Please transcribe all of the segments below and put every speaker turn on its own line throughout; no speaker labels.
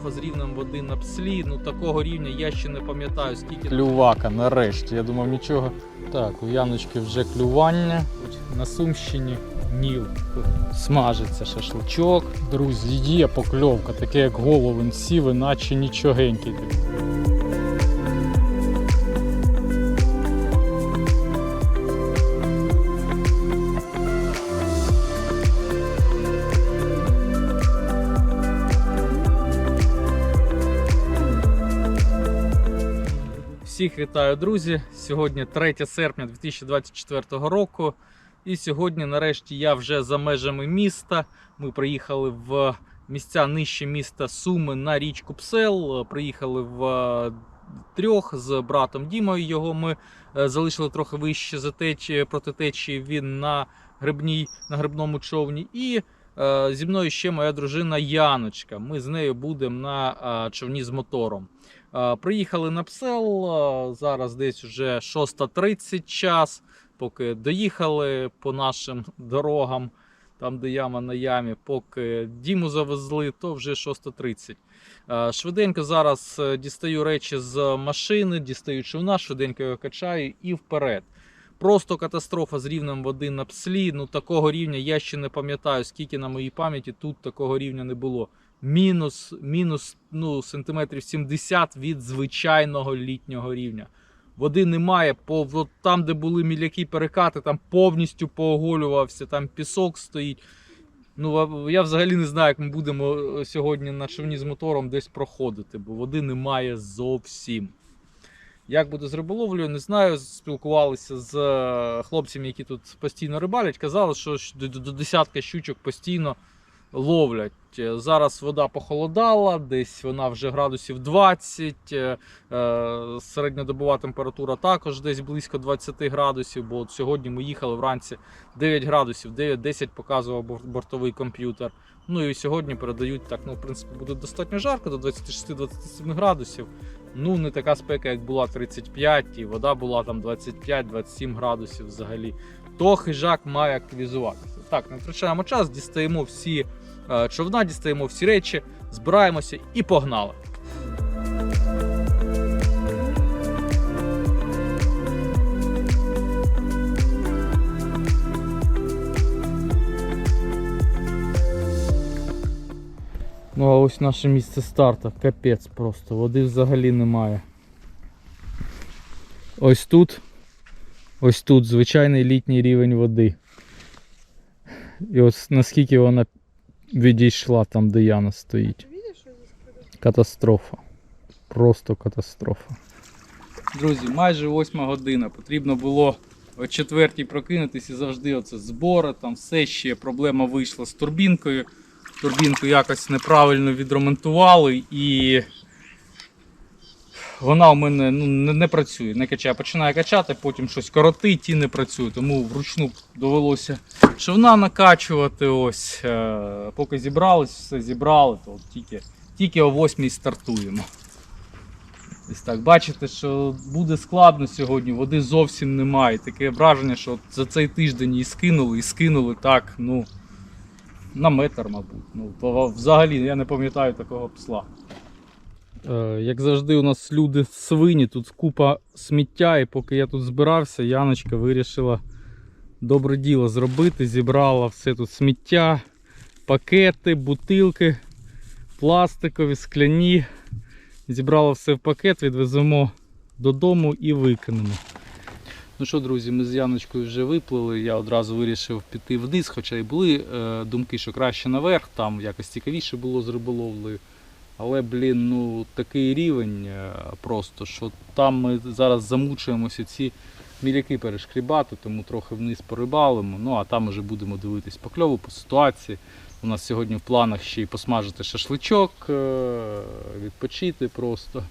катастрофа з рівнем води на пслі. Ну такого рівня я ще не пам'ятаю, скільки
Клювака, нарешті. Я думав нічого. Так, у Яночки вже клювання. На Сумщині Ніл. Смажиться шашличок. Друзі, є покльовка, таке як головин сів, іначе нічогенький.
Всіх вітаю, друзі! Сьогодні 3 серпня 2024 року. І сьогодні, нарешті, я вже за межами міста. Ми приїхали в місця нижче міста Суми на річку Псел. Приїхали в е, трьох з братом Дімою. Його ми е, залишили трохи вище за течі, проти течії. Він на грибній на грибному човні. І е, зі мною ще моя дружина Яночка. Ми з нею будемо на е, човні з мотором. Приїхали на Псел, зараз десь вже 6.30 час, поки доїхали по нашим дорогам, там де яма на ямі, поки Діму завезли, то вже 6.30. Е, Швиденько зараз е, дістаю речі з машини, дістаю човна, швиденько його качаю і вперед. Просто катастрофа з рівнем води на пслі. Ну такого рівня я ще не пам'ятаю, скільки на моїй пам'яті тут такого рівня не було мінус, мінус ну, сантиметрів 70 від звичайного літнього рівня. Води немає, по, от там, де були мілякі перекати, там повністю пооголювався, там пісок стоїть. Ну, я взагалі не знаю, як ми будемо е, сьогодні на човні з мотором десь проходити, бо води немає зовсім. Як буде з риболовлею, не знаю. Спілкувалися з е, хлопцями, які тут постійно рибалять. Казали, що до, до десятка щучок постійно ловлять. Е, Зараз вода похолодала, десь вона вже градусів 20. е, е, Середньодобова температура також десь близько 20 градусів, бо от сьогодні ми їхали вранці 9 градусів, 9-10 показував бортовий комп'ютер. Ну і сьогодні передають так, ну, в принципі, буде достатньо жарко, до 26-27 градусів. Ну, не така спека, як була 35, і вода була там 25-27 градусів взагалі. То хижак має активізуватися. Так, не втрачаємо час, дістаємо всі човна, дістаємо всі речі, збираємося і погнали. Ну а ось наше місце старту. Капець просто. Води взагалі немає. Ось тут. Ось тут звичайний літній рівень води. І ось наскільки вона відійшла там, де Яна стоїть. Катастрофа. Просто катастрофа. Друзі, майже восьма година. Потрібно було о четвертій прокинутися і завжди оце збори, там все ще проблема вийшла з турбінкою. Турбінку якось неправильно відремонтували і вона у мене ну, не, не працює, не качає. Починає качати, потім щось коротить і не працює. Тому вручну довелося човна накачувати. Ось, е, поки зібрались, все зібрали, то от тільки, тільки о 8 стартуємо. Ось так, бачите, що буде складно сьогодні, води зовсім немає. Таке враження, що за цей тиждень її скинули і скинули так, ну, на метр, мабуть. Ну, то взагалі я не пам'ятаю такого псла. Е, як завжди, у нас люди свині, тут купа сміття, і поки я тут збирався, Яночка вирішила добре діло зробити. Зібрала все тут сміття, пакети, бутилки, пластикові, скляні. Зібрала все в пакет, відвеземо додому і викинемо. Ну що, друзі, ми з Яночкою вже виплили. Я одразу вирішив піти вниз, хоча й були е, думки, що краще наверх, там якось цікавіше було з риболовлею. Але, блін, ну такий рівень е, просто, що там ми зараз замучуємося ці міляки перешкрібати, тому трохи вниз порибалимо. Ну а там вже будемо дивитись по кльову, по ситуації. У нас сьогодні в планах ще й посмажити шашличок, е, відпочити просто.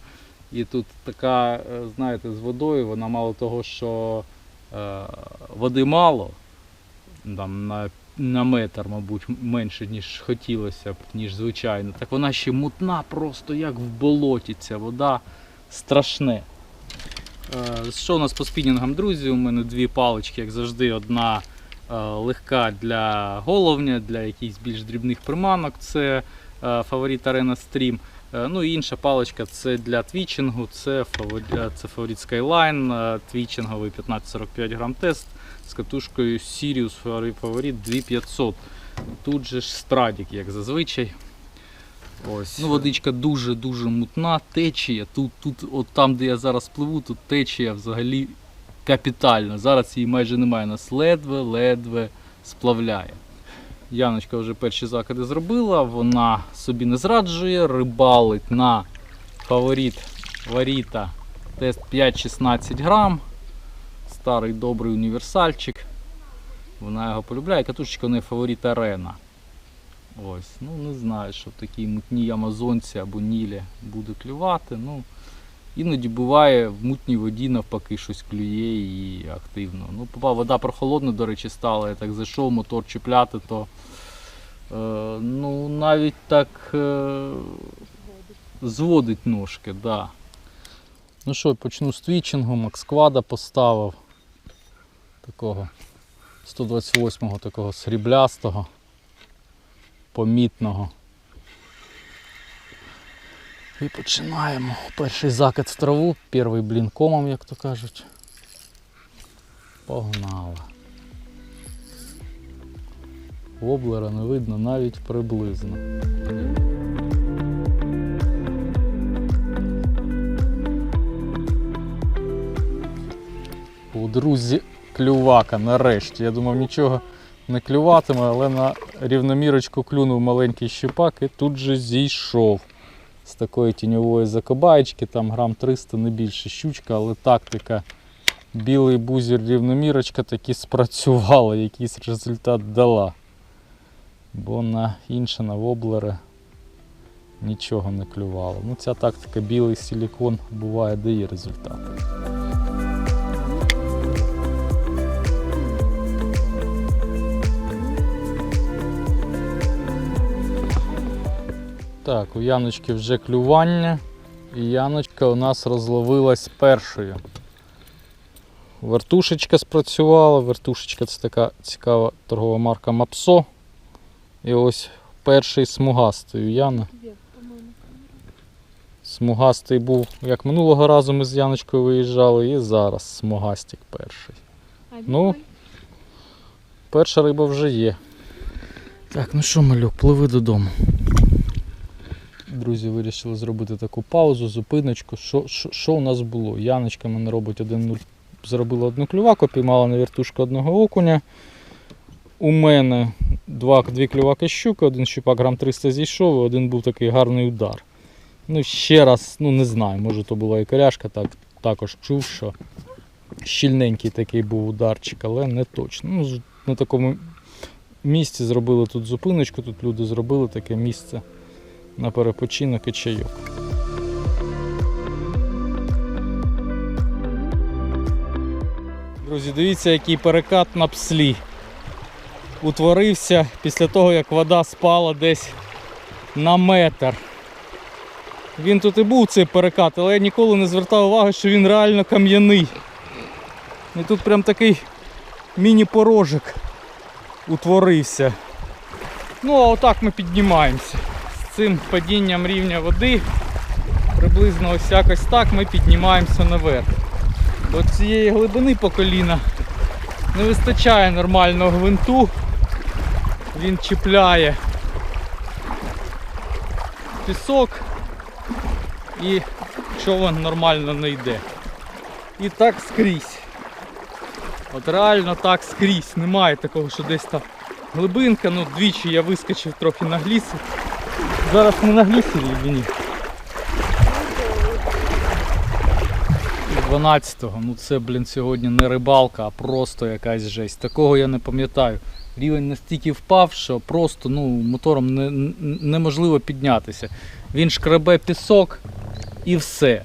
І тут така, е, знаєте, з водою, вона мало того, що е, води мало, там на, на метр, мабуть, менше, ніж хотілося б, ніж звичайно. Так вона ще мутна, просто як в болоті ця вода страшне. Е, Що у нас по спінінгам, друзі? У мене дві палички, як завжди, одна е, легка для головня, для якихось більш дрібних приманок. Це е, фаворит Arena Stream.
Ну і інша паличка це для твічингу, це фаворит, це фаворит Skyline, твічинговий 1545 грам тест з катушкою Sirius Favorit Favorit 2500. Тут же ж страдік, як зазвичай.
Ось.
Ну, водичка дуже-дуже мутна, течія. Тут, тут, от там, де я зараз пливу, тут течія взагалі капітальна. Зараз її майже немає. Нас ледве-ледве сплавляє. Яночка вже перші закиди зробила, вона собі не зраджує, рибалить на фаворит Варіта тест 5-16 грам. Старий добрий універсальчик. Вона його полюбляє. Катушечка у неї фаворит арена. Ось, ну не знаю, що в такій мутній амазонці або нілі буде клювати. Ну, іноді буває в мутній воді навпаки щось клює і активно. Ну, вода прохолодна, до речі, стала. Я так зайшов мотор чіпляти, то е, ну, навіть так е, зводить ножки, да.
Ну що, почну з твічингу, Максквада поставив такого 128-го такого сріблястого, помітного. І починаємо. Перший закид в траву, перший блін комом, як то кажуть. Погнали. Воблера не видно навіть приблизно. У друзі клювака нарешті. Я думав нічого не клюватиме, але на рівномірочку клюнув маленький щепак і тут же зійшов з такої тіньової закобаєчки, там грам 300 не більше щучка, але тактика білий бузір рівномірочка таки спрацювала, якийсь результат дала. Бо на інше, на воблери нічого не клювало. Ну ця тактика білий силікон буває дає результати. Так, у Яночки вже клювання. І Яночка у нас розловилась першою. Вертушечка спрацювала. Вертушечка це така цікава торгова марка Мапсо. І ось перший смугастий у Яни. Смугастий був, як минулого разу ми з Яночкою виїжджали, і зараз смугастик перший. Ну, перша риба вже є. Так, ну що, малюк, пливи додому. Друзі, вирішили зробити таку паузу, зупиночку. Що, що, що у нас було? Яночка мене робить 1-0, зробила одну клюваку, піймала на вертушку одного окуня. У мене два, дві клюваки щуки, один щупак грам 300 зійшов, і один був такий гарний удар. Ну, ще раз, ну не знаю, може то була і коряшка, так, також чув, що щільненький такий був ударчик, але не точно. Ну, на такому місці зробили тут зупиночку, тут люди зробили таке місце на перепочинок і чайок. Друзі, дивіться, який перекат на пслі. Утворився після того, як вода спала десь на метр. Він тут і був цей перекат, але я ніколи не звертав уваги, що він реально кам'яний. І тут прям такий міні-порожик утворився. Ну, а отак ми піднімаємося. Цим падінням рівня води приблизно ось якось так ми піднімаємося наверх. До цієї глибини по коліна не вистачає нормального гвинту. Він чіпляє пісок і човен нормально не йде. І так скрізь. От реально так скрізь. Немає такого, що десь там глибинка, ну двічі я вискочив трохи на гліси. Зараз не на глісі ні. 12-го, ну це, блін, сьогодні не рибалка, а просто якась жесть. Такого я не пам'ятаю. Рівень настільки впав, що просто ну, мотором не, неможливо піднятися. Він шкребе пісок і все.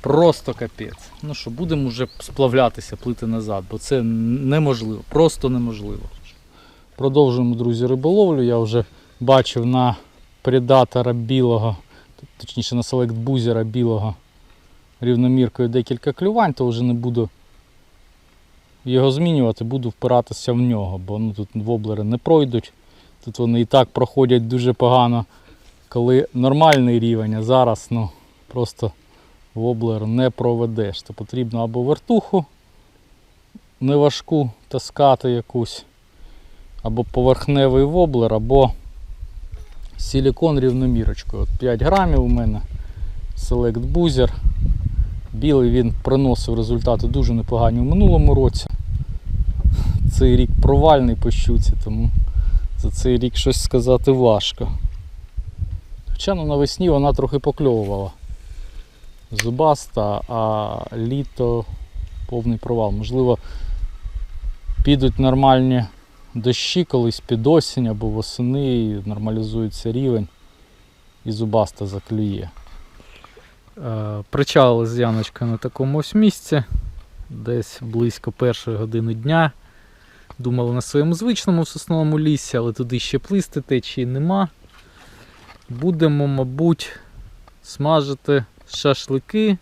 Просто капець. Ну що, будемо вже сплавлятися, плити назад, бо це неможливо, просто неможливо. Продовжуємо, друзі, риболовлю. Я вже бачив на предатора білого, точніше на селект бузера білого рівноміркою декілька клювань, то вже не буду його змінювати, буду впиратися в нього, бо ну, тут воблери не пройдуть. Тут вони і так проходять дуже погано коли нормальний рівень, а зараз ну, просто воблер не проведеш. То потрібно або вертуху неважку таскати якусь, або поверхневий воблер, або силікон рівномірочкою. От 5 грамів у мене Select Boozer. Білий він приносив результати дуже непогані у минулому році. Цей рік провальний по щуці, тому за цей рік щось сказати важко. Хоча ну, навесні вона трохи покльовувала. Зубаста, а літо повний провал. Можливо, підуть нормальні дощі колись під осінь або восени, нормалізується рівень, і зубаста заклює. Е, Причалили з Яночкою на такому ось місці, десь близько першої години дня. Думали на своєму звичному сосновому лісі, але туди ще плисти течії нема. Будемо, мабуть, смажити шашлики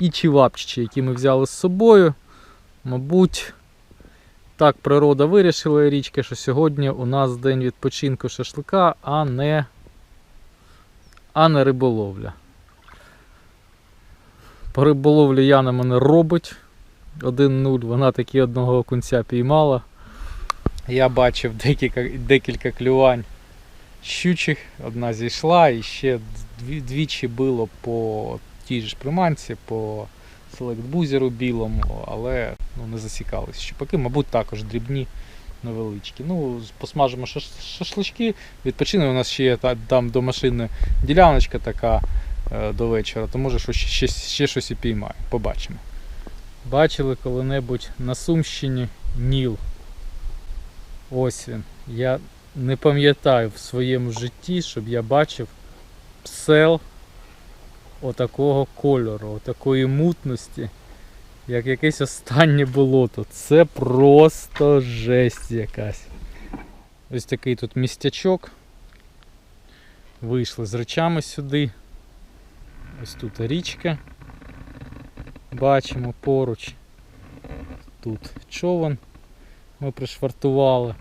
і чівапчичі, які ми взяли з собою. Мабуть, так природа вирішила річка, що сьогодні у нас день відпочинку шашлика, а не, а не риболовля. По риболовлі Яна мене робить 1-0, вона таки одного кунця піймала. Я бачив декілька, декілька клювань щучих, одна зійшла і ще дві, двічі було по тій же приманці, по селектбузеру білому, але ну, не засікалися. Щупаки, мабуть, також дрібні, невеличкі. Ну, посмажимо шашлички, відпочинемо. У нас ще є там до машини діляночка така е, до вечора, то може щось, ще, ще щось і піймаю. Побачимо. Бачили коли-небудь на Сумщині Ніл. Ось він. Я не пам'ятаю в своєму житті, щоб я бачив псел отакого кольору, отакої мутності, як якесь останнє болото. Це просто жесть якась. Ось такий тут містячок. Вийшли з речами сюди. Ось тут річка. Бачимо поруч. Тут човен ми пришвартували.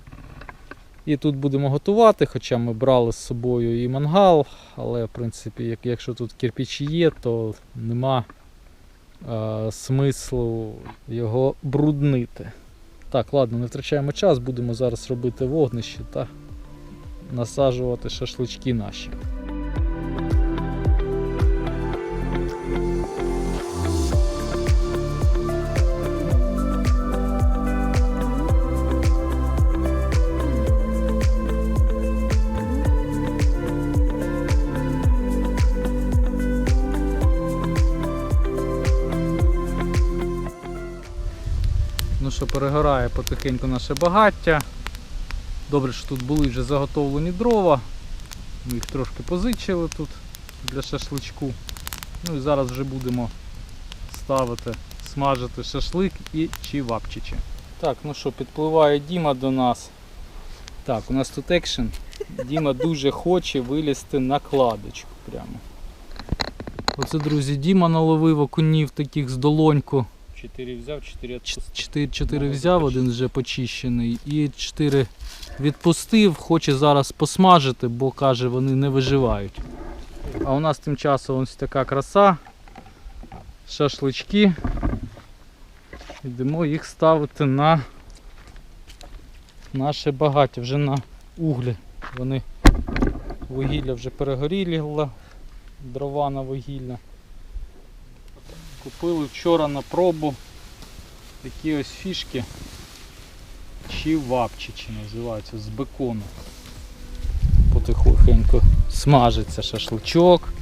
І тут будемо готувати, хоча ми брали з собою і мангал, але в принципі, якщо тут кирпичі є, то нема е, смислу його бруднити. Так, ладно, не втрачаємо час, будемо зараз робити вогнище та насаджувати шашлички наші. Перегорає потихеньку наше багаття. Добре, що тут були вже заготовлені дрова. Ми їх трошки позичили тут для шашличку. Ну і зараз вже будемо ставити, смажити шашлик і чівапчичі. Так, ну що, підпливає Діма до нас. Так, у нас тут екшен. Діма дуже хоче вилізти на кладочку прямо. Оце, друзі, Діма наловив окунів таких з долоньку.
4 взяв, 4
4, 4
Ну,
взяв, один вже почищений, і 4 відпустив, хоче зараз посмажити, бо каже, вони не виживають. А у нас тим часом ось така краса. Шашлички. Йдемо їх ставити на наше багаття, вже на углі. Вони вугілля вже перегоріло, дрова на вугілля. Купили вчора на пробу такі ось фішки чівапчичі називаються з бекону. Потихеньку смажиться шашличок.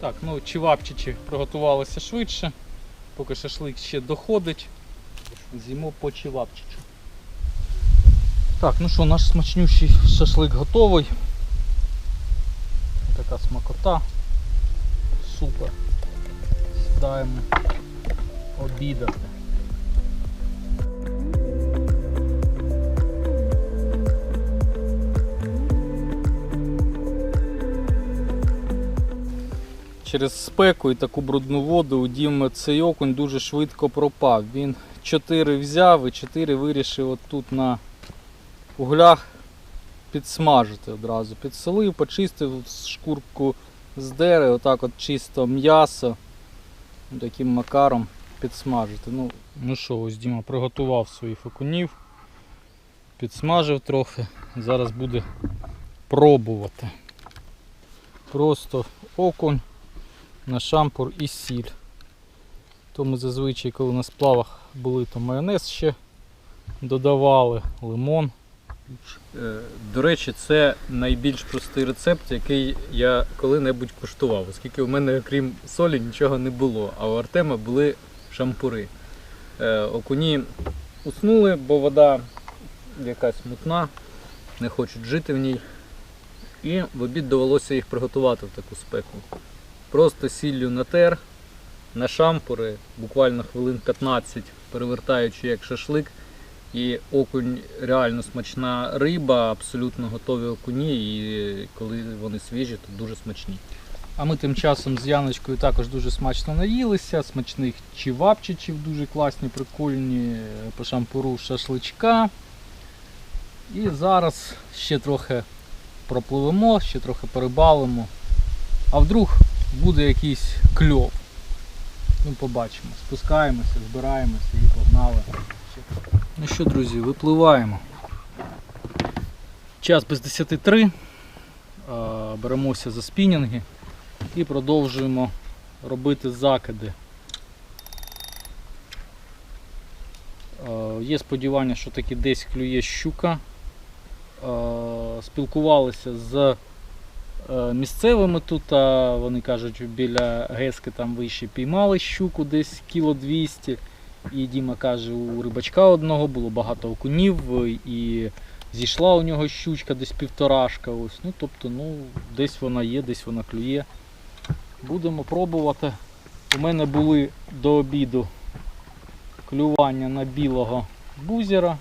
Так, ну чівапчичі приготувалися швидше, поки шашлик ще доходить. З'їмо по чівапчичу. Так, ну що, наш смачнющий шашлик готовий. Така смакота. Супер. Сідаємо обідати. через спеку і таку брудну воду у Діми цей окунь дуже швидко пропав. Він 4 взяв і 4 вирішив от тут на углях підсмажити одразу. Підсолив, почистив шкурку здери, отак от чисто м'ясо. Таким макаром підсмажити. Ну, ну що, ось Діма приготував своїх окунів, підсмажив трохи. Зараз буде пробувати. Просто окунь на шампур і сіль. То ми зазвичай, коли на сплавах були, то майонез ще додавали, лимон.
Е, До речі, це найбільш простий рецепт, який я коли-небудь куштував, оскільки у мене, окрім солі, нічого не було, а у Артема були шампури. Е, Окуні уснули, бо вода якась мутна, не хочуть жити в ній. І в обід довелося їх приготувати в таку спеку. Просто сіллю натер на шампури, буквально хвилин 15, перевертаючи як шашлик. І окунь реально смачна риба, абсолютно готові окуні, і коли вони свіжі, то дуже смачні.
А ми тим часом з Яночкою також дуже смачно наїлися. Смачних чівапчичів дуже класні, прикольні по шампуру шашличка. І зараз ще трохи пропливемо, ще трохи перебалимо. А вдруг буде якийсь кльов. Ну, побачимо. Спускаємося, збираємося і погнали. Ну що, друзі, випливаємо. Час без 10.03. Е, Беремося за спінінги і продовжуємо робити закиди. Є сподівання, що таки десь клює щука. Спілкувалися з е, місцевими тут, а вони кажуть, біля Гески там вище піймали щуку десь кіло 200. І Діма каже, у рибачка одного було багато окунів і зійшла у нього щучка десь півторашка. Ось. Ну, тобто, ну, десь вона є, десь вона клює. Будемо пробувати. У мене були до обіду клювання на білого бузера.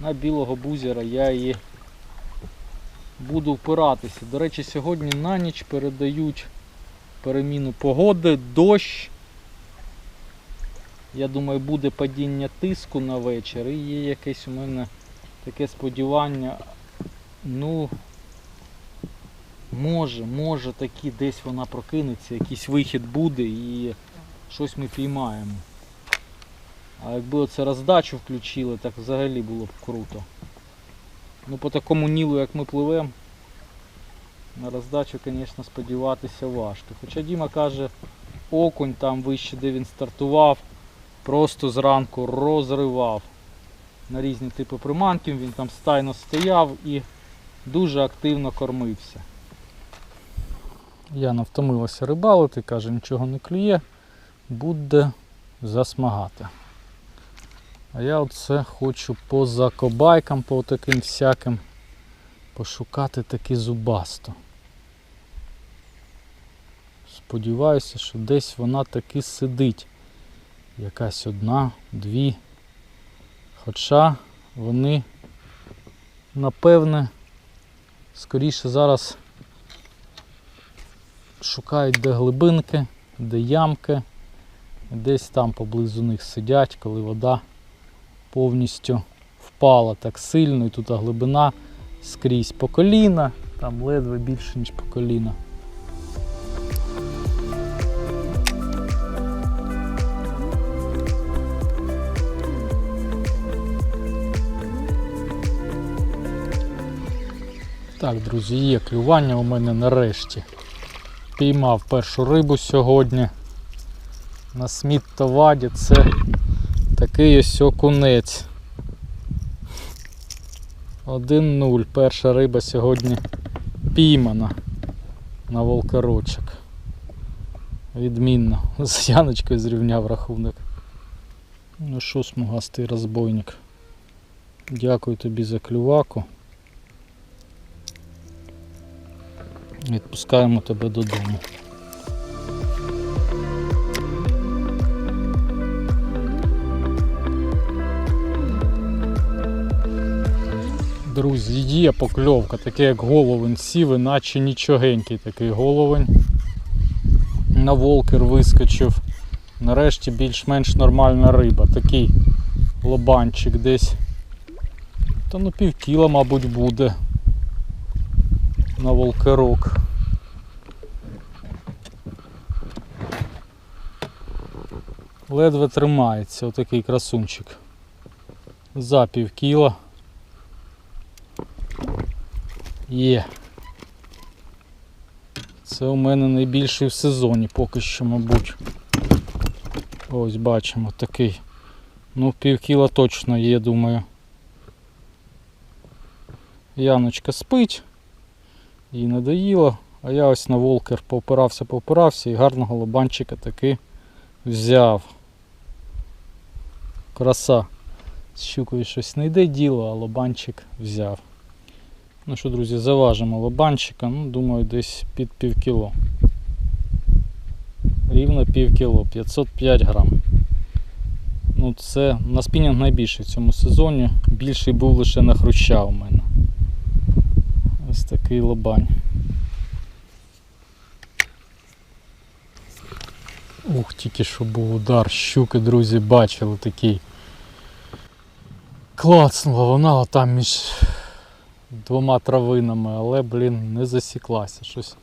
На білого бузера я її буду впиратися. До речі, сьогодні на ніч передають переміну погоди, дощ. Я думаю, буде падіння тиску на вечір і є якесь у мене таке сподівання. Ну, може, може таки десь вона прокинеться, якийсь вихід буде і щось ми піймаємо. А якби оце роздачу включили, так взагалі було б круто. Ну по такому нілу, як ми пливемо, на роздачу, звісно, сподіватися важко. Хоча Діма каже, окунь там вище, де він стартував, просто зранку розривав на різні типи приманків, він там стайно стояв і дуже активно кормився. Яна втомилася рибалити, каже, нічого не клює, буде засмагати. А я оце хочу по закобайкам, по таким всяким пошукати таки зубасту. Сподіваюся, що десь вона таки сидить. Якась одна, дві. Хоча вони, напевне, скоріше зараз шукають де глибинки, де ямки. Десь там поблизу них сидять, коли вода повністю впала так сильно, і тут глибина скрізь по коліна, там ледве більше, ніж по коліна. Так, друзі, є клювання у мене нарешті. Піймав першу рибу сьогодні. На сміттоваді це такий ось окунець. 1-0. Перша риба сьогодні піймана на волкорочок. Відмінно. З Яночкою зрівняв рахунок. Ну що, смугастий розбойник. Дякую тобі за клюваку. Відпускаємо тебе додому. Друзі, є покльовка, таке як головень сів, іначе нічогенький такий головень. На волкер вискочив. Нарешті більш-менш нормальна риба. Такий лобанчик десь. Та ну пів кіла, мабуть, буде. На волкерок. Ледве тримається отакий красунчик. За пів кіла. Є. Це у мене найбільший в сезоні поки що, мабуть. Ось бачимо такий. Ну, пів кіла точно є, думаю. Яночка спить, їй надоїло, а я ось на волкер попирався, попирався і гарного лобанчика таки взяв. Краса. З щукою щось не йде діло, а лобанчик взяв. Ну що, друзі, заважимо лобанчика, ну, думаю, десь під пів кіло. Рівно пів кіло, 505 грам. Ну, це на спінінг найбільший в цьому сезоні. Більший був лише на хруща у мене. Ось такий лобань. Ух, тільки що був удар. Щуки, друзі, бачили такий. Клацнула вона отам між двома травинами, але, блін, не засіклася. Щось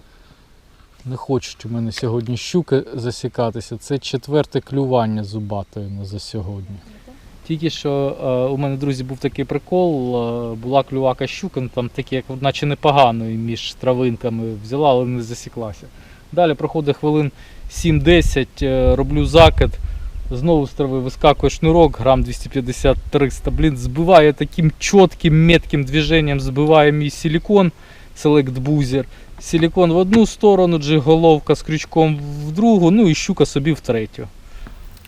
не хочуть у мене сьогодні щуки засікатися. Це четверте клювання зубатої на за сьогодні. Тільки що е, у мене, друзі, був такий прикол, е, була клювака щука, ну, там такі, як наче непоганої між травинками взяла, але не засіклася. Далі проходить хвилин 7-10, е, роблю закид, знову з трави вискакує шнурок, грам 250-300, блін, збиває таким чітким, метким движенням, збиває мій силікон, Select Boozer. Силікон в одну сторону, джиголовка з крючком в другу, ну і щука собі в третю.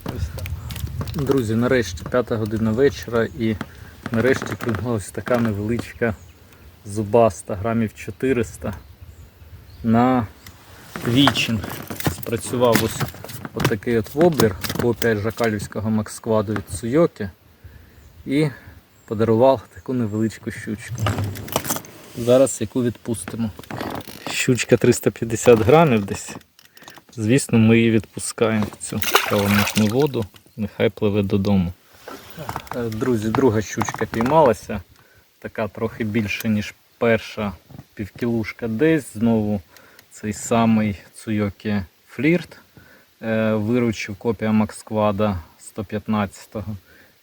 Ось так. Друзі, нарешті п'ята година вечора і нарешті пригнулася така невеличка зубаста, грамів 400 на твічинг. Спрацював ось отакий от воблер, копія жакалівського макскваду від Суйоки і подарував таку невеличку щучку. Зараз яку відпустимо. Щучка 350 грамів десь. Звісно, ми її відпускаємо в цю каламутну воду. Нехай пливе додому. Е, Друзі, друга щучка піймалася. Така трохи більше, ніж перша півкілушка десь. Знову цей самий Цуйокі флірт. Е, Виручив копія Максквада 115-го.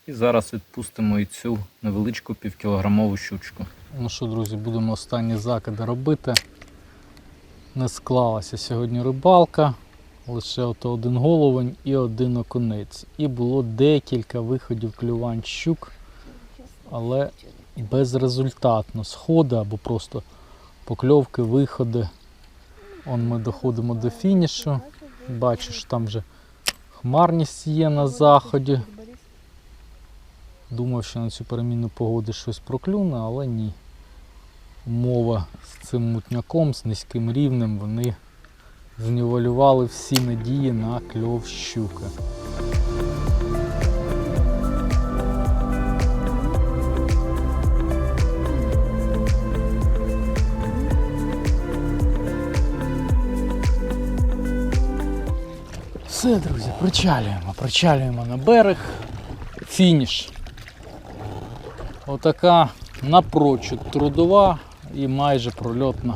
І зараз відпустимо і цю невеличку півкілограмову щучку. Ну що, друзі, будемо останні закиди робити. Не склалася сьогодні рибалка. Лише ото один головень і один окунець. І було декілька виходів клювань щук, але безрезультатно. Сходи або просто покльовки, виходи. Он ми доходимо до фінішу. Бачиш, там вже хмарність є на заході. Думав, що на цю переміну погоди щось проклюне, але ні. Умова з цим мутняком, з низьким рівнем, вони знівелювали всі надії на кльов щуки. Все, друзі, причалюємо, причалюємо на берег. Фініш. Отака напрочуд трудова і майже прольотна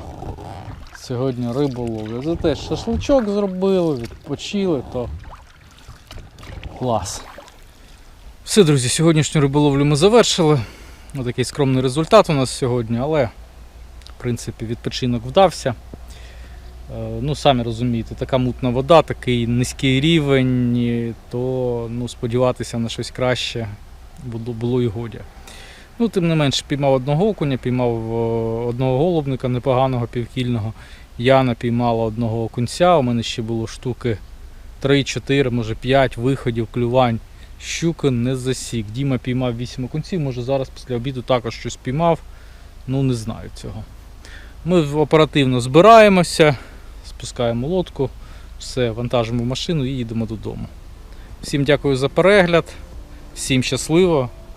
сьогодні риболовля. Зате шашличок зробили, відпочили, то клас. Все, друзі, сьогоднішню риболовлю ми завершили. Отакий скромний результат у нас сьогодні, але в принципі відпочинок вдався. Е, Ну, самі розумієте, така мутна вода, такий низький рівень, то ну, сподіватися на щось краще було і годі. Ну, тим не менш, піймав одного окуня, піймав одного голубника непоганого півкільного. Яна піймала одного окунця. У мене ще було штуки 3-4, може 5 виходів, клювань. Щуки не засік. Діма піймав 8 окунців, може зараз після обіду також щось піймав. Ну не знаю цього. Ми оперативно збираємося, спускаємо лодку, все, вантажимо машину і їдемо додому. Всім дякую за перегляд, всім щасливо,